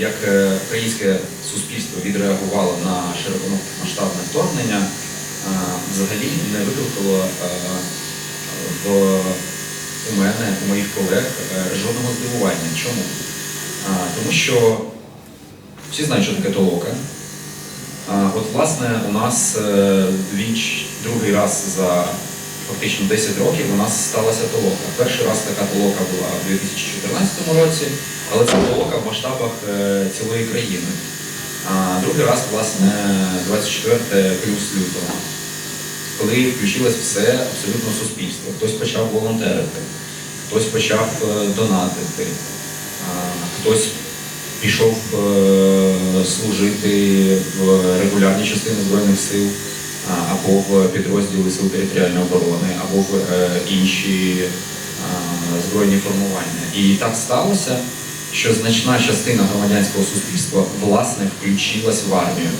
як е, українське суспільство відреагувало на широкомасштабне вторгнення, е, взагалі не викликало е, в у мене, у моїх колег жодного здивування. Чому? Тому що всі знають, що таке толока. От, власне, у нас двіч, другий раз за фактично 10 років у нас сталася толока. Така толока була у 2014 році, але це толока в масштабах е, цілої країни. А другий раз, власне, 24 плюс лютого, коли включилось все абсолютно суспільство. Хтось почав волонтерити, хтось почав е, донатити, хтось пішов е, служити в регулярні частини Збройних сил або в підрозділи Сил територіальної оборони, або в інші збройні формування. І так сталося, що значна частина громадянського суспільства власне включилась в армію.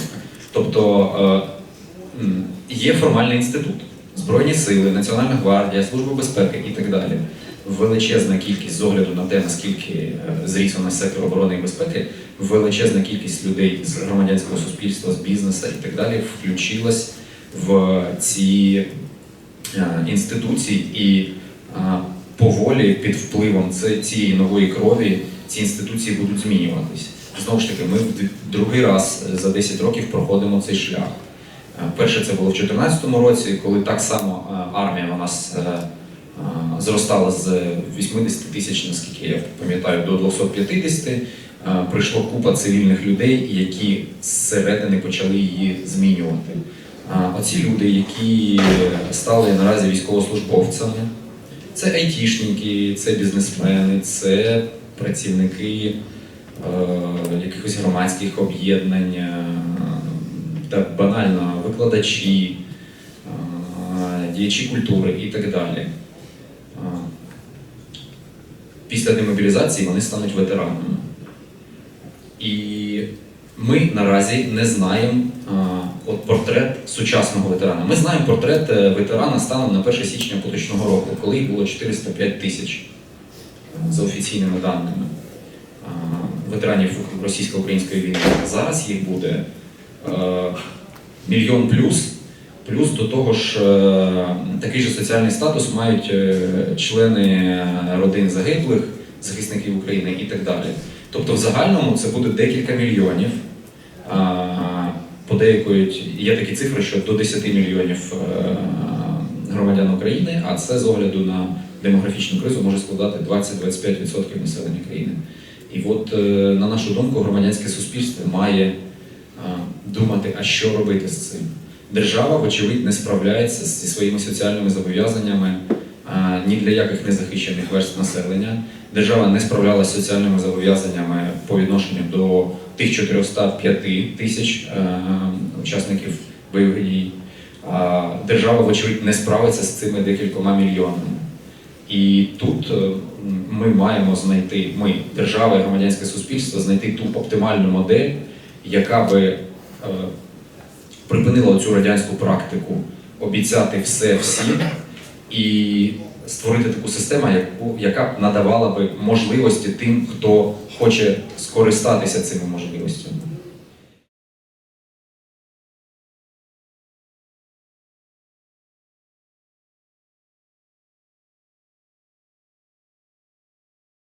Тобто е, є формальний інститут, Збройні сили, Національна гвардія, Служба безпеки і так далі. Величезна кількість з огляду на те, наскільки е, зріс сектор оборони і безпеки, величезна кількість людей з громадянського суспільства, з бізнесу і так далі включилась в ці е, інституції і е, поволі під впливом цієї нової крові ці інституції будуть змінюватись. Знову ж таки, ми в другий раз за 10 років проходимо цей шлях. Е, Перше це було в 2014 році, коли так само е, армія у нас е, е, зростала з 80 тисяч, наскільки я пам'ятаю, до 250. Е, Прийшло купа цивільних людей, які зсередини почали її змінювати. Оці люди, які стали наразі військовослужбовцями, це айтішники, це бізнесмени, це працівники е, якихось громадських об'єднань, е, та банально викладачі, е, діячі культури і так далі. Е, Після демобілізації вони стануть ветеранами. І ми наразі не знаємо от портрет сучасного ветерана. Ми знаємо портрет е, ветерана станом на 1 січня поточного року, коли їх було 405 тисяч за офіційними даними ветеранів російсько-української війни. Зараз їх буде е, мільйон плюс. Плюс до того ж, е, такий же соціальний статус мають члени родин загиблих, захисників України і так далі. Тобто, в загальному це буде декілька мільйонів. Подейкують, є такі цифри, що до 10 мільйонів е, громадян України, а це з огляду на демографічну кризу може складати 20-25% населення країни. І от, е, на нашу думку, громадянське суспільство має е, думати, а що робити з цим. Держава, вочевидь, не справляється зі своїми соціальними зобов'язаннями ні для яких незахищених верств населення. Держава не справлялася з соціальними зобов'язаннями по відношенню до тих 405 тисяч е, учасників бойових дій. Держава, вочевидь, не справиться з цими декількома мільйонами. І тут е, ми маємо знайти, ми, держава і громадянське суспільство, знайти ту оптимальну модель, яка би е, припинила цю радянську практику обіцяти все всім і створити таку систему, яка б надавала би можливості тим, хто хоче скористатися цими можливостями.